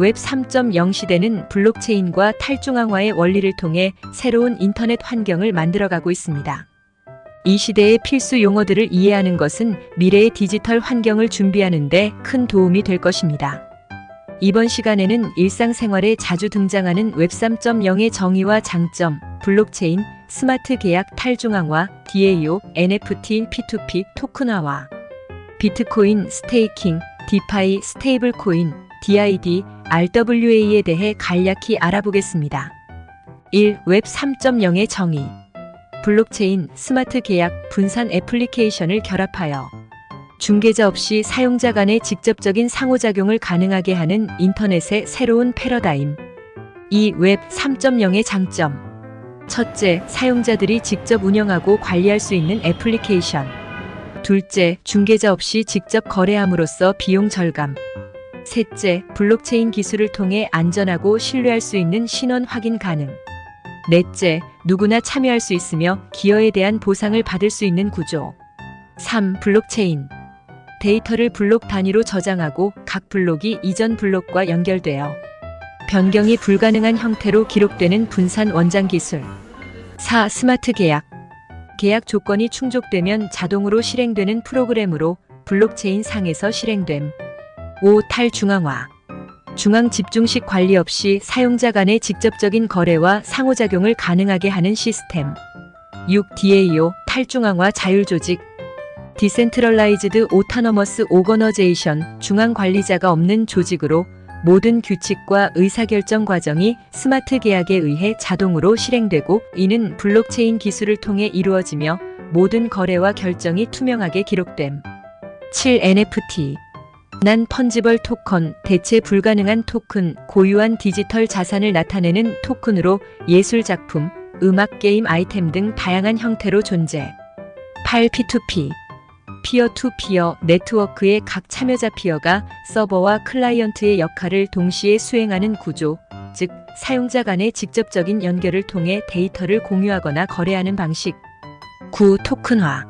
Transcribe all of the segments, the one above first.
웹 3.0 시대는 블록체인과 탈중앙화의 원리를 통해 새로운 인터넷 환경을 만들어가고 있습니다. 이 시대의 필수 용어들을 이해하는 것은 미래의 디지털 환경을 준비하는 데 큰 도움이 될 것입니다. 이번 시간에는 일상생활에 자주 등장하는 웹 3.0의 정의와 장점, 블록체인, 스마트 계약 탈중앙화, DAO, NFT, P2P, 토큰화와 비트코인, 스테이킹, 디파이, 스테이블 코인, DID, RWA에 대해 간략히 알아보겠습니다. 1. 웹 3.0의 정의 블록체인, 스마트 계약, 분산 애플리케이션을 결합하여 중개자 없이 사용자 간의 직접적인 상호작용을 가능하게 하는 인터넷의 새로운 패러다임. 2. 웹 3.0의 장점. 첫째, 사용자들이 직접 운영하고 관리할 수 있는 애플리케이션. 둘째, 중개자 없이 직접 거래함으로써 비용 절감. 셋째, 블록체인 기술을 통해 안전하고 신뢰할 수 있는 신원 확인 가능. 넷째, 누구나 참여할 수 있으며 기여에 대한 보상을 받을 수 있는 구조. 3. 블록체인. 데이터를 블록 단위로 저장하고 각 블록이 이전 블록과 연결되어 변경이 불가능한 형태로 기록되는 분산 원장 기술. 4. 스마트 계약. 계약 조건이 충족되면 자동으로 실행되는 프로그램으로 블록체인 상에서 실행됨. 5. 탈중앙화. 중앙 집중식 관리 없이 사용자 간의 직접적인 거래와 상호작용을 가능하게 하는 시스템. 6. DAO 탈중앙화 자율조직 디센트럴라이즈드 오타너머스 오거너제이션 중앙 관리자가 없는 조직으로 모든 규칙과 의사결정 과정이 스마트 계약에 의해 자동으로 실행되고 이는 블록체인 기술을 통해 이루어지며 모든 거래와 결정이 투명하게 기록됨. 7. NFT 난 펀지벌 토큰, 대체 불가능한 토큰, 고유한 디지털 자산을 나타내는 토큰으로 예술 작품, 음악, 게임 아이템 등 다양한 형태로 존재. 8. P2P 피어 투 피어 네트워크의 각 참여자 피어가 서버와 클라이언트의 역할을 동시에 수행하는 구조, 즉 사용자 간의 직접적인 연결을 통해 데이터를 공유하거나 거래하는 방식. 9. 토큰화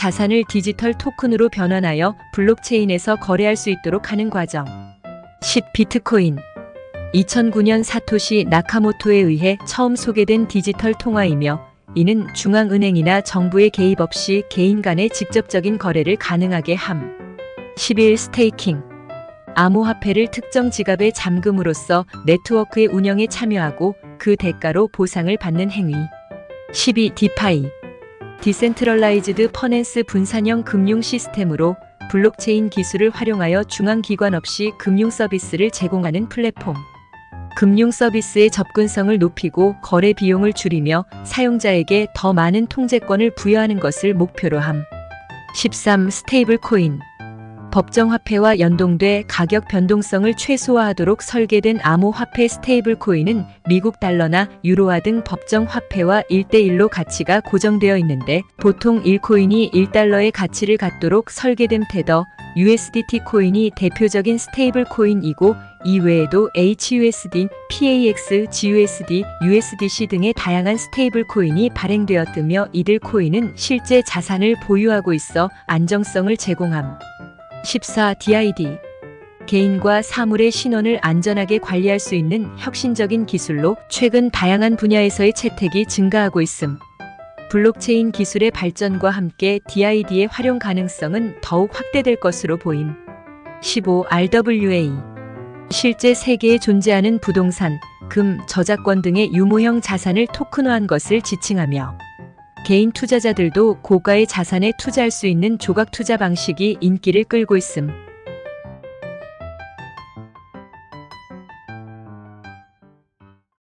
자산을 디지털 토큰으로 변환하여 블록체인에서 거래할 수 있도록 하는 과정. 10. 비트코인 2009년 사토시 나카모토에 의해 처음 소개된 디지털 통화이며 이는 중앙은행이나 정부의 개입 없이 개인 간의 직접적인 거래를 가능하게 함. 11. 스테이킹 암호화폐를 특정 지갑에 잠금으로써 네트워크의 운영에 참여하고 그 대가로 보상을 받는 행위. 12. 디파이 디센트럴라이즈드 퍼넨스 분산형 금융 시스템으로 블록체인 기술을 활용하여 중앙기관 없이 금융 서비스를 제공하는 플랫폼. 금융 서비스의 접근성을 높이고 거래 비용을 줄이며 사용자에게 더 많은 통제권을 부여하는 것을 목표로 함. 13. 스테이블 코인. 법정 화폐와 연동돼 가격 변동성을 최소화하도록 설계된 암호화폐 스테이블 코인은 미국 달러나 유로화 등 법정 화폐와 1대1로 가치가 고정되어 있는데 보통 1코인이 1달러의 가치를 갖도록 설계된 테더 USDT 코인이 대표적인 스테이블 코인이고 이외에도 HUSD, PAX, GUSD, USDC 등의 다양한 스테이블 코인이 발행되었으며 이들 코인은 실제 자산을 보유하고 있어 안정성을 제공함. 14. DID 개인과 사물의 신원을 안전하게 관리할 수 있는 혁신적인 기술로 최근 다양한 분야에서의 채택이 증가하고 있음. 블록체인 기술의 발전과 함께 DID의 활용 가능성은 더욱 확대될 것으로 보임. 15. RWA 실제 세계에 존재하는 부동산, 금, 저작권 등의 유무형 자산을 토큰화한 것을 지칭하며 개인 투자자들도 고가의 자산에 투자할 수 있는 조각 투자 방식이 인기를 끌고 있음.